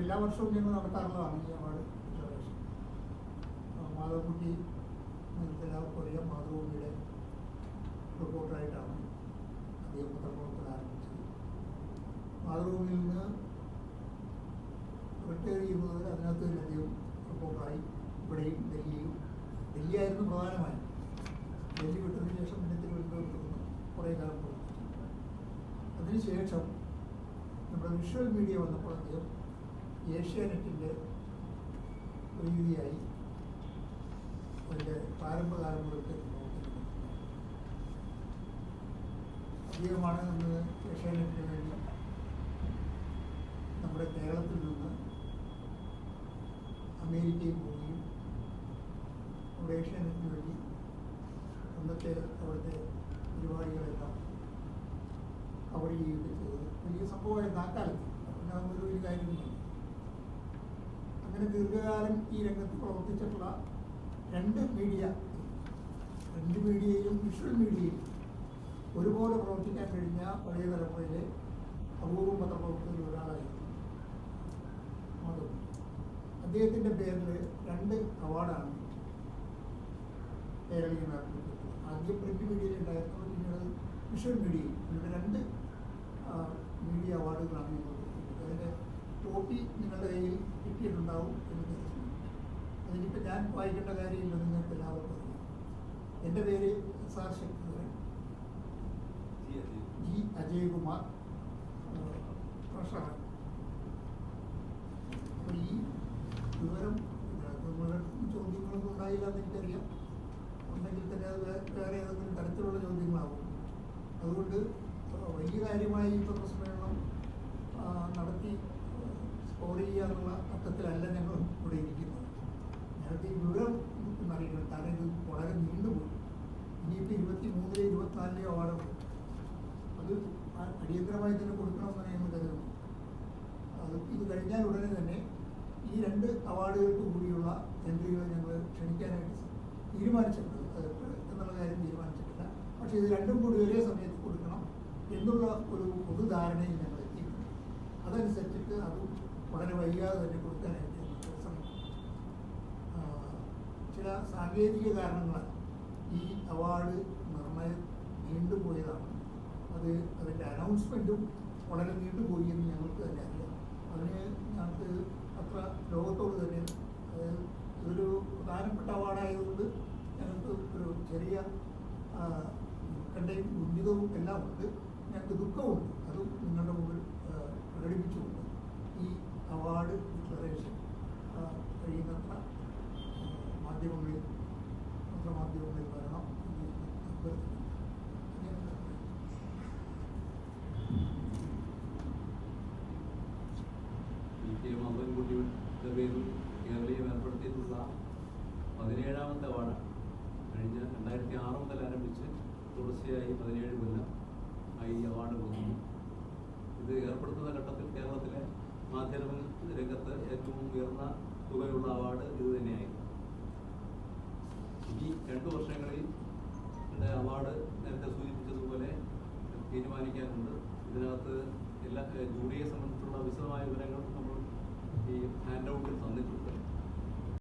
എല്ലാ വർഷവും ഞങ്ങൾ നടത്താറുള്ളതാണ് ഈ അവാർഡ് സെലിബ്രേഷൻ മാധവക്കുട്ടി എല്ലാവർക്കും അറിയാം മാതൃഭൂമിയുടെ റിപ്പോർട്ടറായിട്ടാണ് അദ്ദേഹം പത്രപ്രവർത്തനം ആരംഭിച്ചത്. മാതൃഭൂമിയിൽ നിന്ന് റിട്ടയർ ചെയ്യുന്നത് അതിനകത്ത് തന്നെ അദ്ദേഹം റിപ്പോർട്ടറായി. ഇവിടെയും ഡൽഹിയും ഡൽഹിയായിരുന്നു പ്രധാനമായും. ഡൽഹി വിട്ടതിന് ശേഷം പിന്നെ തിരുവനന്തപുരത്ത് കുറേ കാലം പ്രവർത്തിച്ചു. അതിനുശേഷം നമ്മുടെ വിഷ്വൽ മീഡിയ വന്നപ്പോൾ അദ്ദേഹം ഏഷ്യാനെറ്റിന്റെ പ്രതിനിധിയായി അതിന്റെ പ്രാരംഭകാലം മുതൽക്ക് അധികമാണ് നമ്മൾ ഏഷ്യാനെറ്റിന് വേണ്ടി നമ്മുടെ കേരളത്തിൽ നിന്ന് അമേരിക്കയിൽ പോവുകയും നമ്മുടെ ഏഷ്യാനെറ്റിന് വേണ്ടി അന്നത്തെ അവിടുത്തെ പരിപാടികളെല്ലാം കവർ ചെയ്യുകയൊക്കെ ചെയ്തത്. വലിയ സംഭവമായിരുന്നു ആ കാലത്ത്. പിന്നെ ഒരു കാര്യമൊന്നുമില്ല അങ്ങനെ ദീർഘകാലം ഈ രംഗത്ത് പ്രവർത്തിച്ചിട്ടുള്ള രണ്ട് മീഡിയ രണ്ട് മീഡിയയിലും വിഷ്വൽ മീഡിയയിലും ഒരുപോലെ പ്രവർത്തിക്കാൻ കഴിഞ്ഞ പഴയ തലമുറയിലെ അപൂർവ പത്രപ്രവർത്തകരിൽ ഒരാളായിരുന്നു അദ്ദേഹത്തിന്റെ പേരിൽ രണ്ട് അവാർഡാണ് കേരളീയ നാട്ടിൽ ആദ്യം പ്രിന്റ് മീഡിയയിൽ ഉണ്ടായിരുന്നു പിന്നീട് വിഷ്വൽ മീഡിയയിൽ രണ്ട് മീഡിയ അവാർഡുകളാണ് ഞങ്ങൾ അതിന്റെ കോപ്പി നിങ്ങളുടെ കയ്യിൽ കിട്ടിയിട്ടുണ്ടാവും എന്ന് കരുതുന്നു അതിനിപ്പോൾ ഞാൻ വായിക്കേണ്ട കാര്യമില്ല നിങ്ങൾക്ക് എല്ലാവർക്കും അറിയാം. എന്റെ പേര് സാർ ശക്തിധരൻ. ജി അജയകുമാർ പ്രഷറാണ് അപ്പോൾ ഈ വിവരം ചോദ്യങ്ങളൊന്നും ഉണ്ടായില്ല എന്ന് എനിക്കറിയാം. ഉണ്ടെങ്കിൽ തന്നെ അത് വേറെ ഏതെങ്കിലും തരത്തിലുള്ള ചോദ്യങ്ങളാവും. അതുകൊണ്ട് വലിയ കാര്യമായി ഈ പ്രസംഗം നടത്തി സ്കോർ ചെയ്യുക എന്നുള്ള അർത്ഥത്തിലല്ല ഞങ്ങൾ ഇവിടെ ഇരിക്കുന്നത്. ഞങ്ങൾക്ക് ഈ വിവരം എന്നറിയണം കാരണം ഇത് വളരെ നീണ്ടുപോയി ഇനിയിപ്പോൾ ഇരുപത്തി മൂന്നിലെ ഇരുപത്തിനാലിലെ അവാർഡ് അത് അടിയന്തരമായി തന്നെ കൊടുക്കണമെന്ന് ഞങ്ങൾ കരുതുന്നു. അത് ഇത് കഴിഞ്ഞാൽ ഉടനെ തന്നെ ഈ രണ്ട് അവാർഡുകൾക്ക് കൂടിയുള്ള എൻട്രികൾ ഞങ്ങൾ ക്ഷണിക്കാനായിട്ട് തീരുമാനിച്ചിട്ടുണ്ട്. എന്നുള്ള കാര്യം തീരുമാനിച്ചിട്ടില്ല. പക്ഷേ ഇത് രണ്ടും കൂടി ഒരേ സമയത്ത് കൊടുക്കണം എന്നുള്ള ഒരു പൊതുധാരണയിൽ ഞങ്ങൾ എത്തിയിട്ടുണ്ട്. അതനുസരിച്ചിട്ട് അതും വൈകാതെ തന്നെ കൊടുക്കാനായിട്ട് ചില സാങ്കേതിക കാരണങ്ങളാൽ ഈ അവാർഡ് നിർണയം നീണ്ടുപോയതാണ് അത് അതിന്റെ അനൗൺസ്മെന്റും വളരെ നീണ്ടുപോയി എന്ന് ഞങ്ങൾക്ക് തന്നെ അറിയാം. അതിന് ഞങ്ങൾക്ക് അത്ര ലോകത്തോട് തന്നെ അതായത് ഇതൊരു പ്രധാനപ്പെട്ട അവാർഡായതുകൊണ്ട് ഞങ്ങൾക്ക് ഒരു ചെറിയ ഉത്കണ്ഠയും ഉന്നതവും എല്ലാം ഉണ്ട്. ഞങ്ങൾക്ക് ദുഃഖമുണ്ട്. അതും നിങ്ങളുടെ മുമ്പിൽ ആ, പ്രകടിപ്പിച്ചുകൊണ്ട് ഈ അവാർഡ് ഡിക്ലറേഷൻ ആ, കഴിയുന്നത്ര മാധ്യമങ്ങളിൽ പത്രമാധ്യമങ്ങളിൽ വരണം എന്ന് അഭ്യർത്ഥിക്കുന്നു. മാധവൻകുട്ടിയുടെ പേരിൽ കേരളീയം ഏർപ്പെടുത്തിയിട്ടുള്ള പതിനേഴാമത്തെ വാർഡാണ് കഴിഞ്ഞ രണ്ടായിരത്തി ആറ് മുതൽ ആരംഭിച്ച് തുടർച്ചയായി പതിനേഴ് കൊല്ലം ഈ അവാർഡ് പോകുന്നു. ഇത് ഏർപ്പെടുത്തുന്ന ഘട്ടത്തിൽ കേരളത്തിലെ മാധ്യമ രംഗത്ത് ഏറ്റവും ഉയർന്ന തുകയുള്ള അവാർഡ് ഇത് തന്നെയായിരുന്നു ഈ രണ്ട് വർഷങ്ങളിൽ അവാർഡ് നേരത്തെ സൂചിപ്പിച്ചതുപോലെ തീരുമാനിക്കാനുണ്ട്. ഇതിനകത്ത് എല്ലാ ജൂറിയെ സംബന്ധിച്ചുള്ള വിശദമായ വിവരങ്ങൾ നമ്മൾ ഈ ഹാൻഡ് ഔട്ടിൽ തന്നിട്ടുണ്ട്.